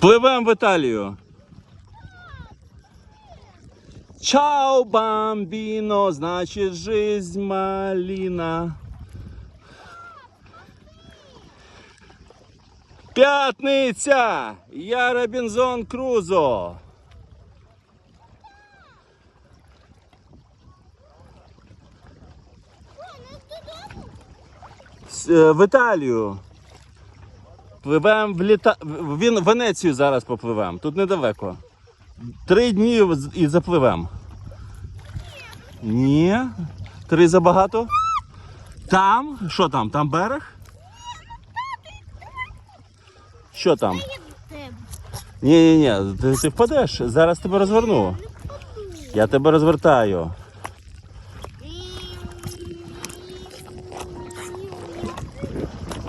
Пливемо в Італію. Чао, бамбіно, значить жизнь маліна. П'ятниця! Я Робінзон Крузо. Е, В Італію. Пливемо в літа. Він Венецію зараз попливемо, тут недалеко. Три дні і запливемо. Ні. Три забагато. Там? Що там? Там берег? Що там? Ні, ні, ні, ти, ти впадеш, зараз тебе розверну. Я тебе розвертаю.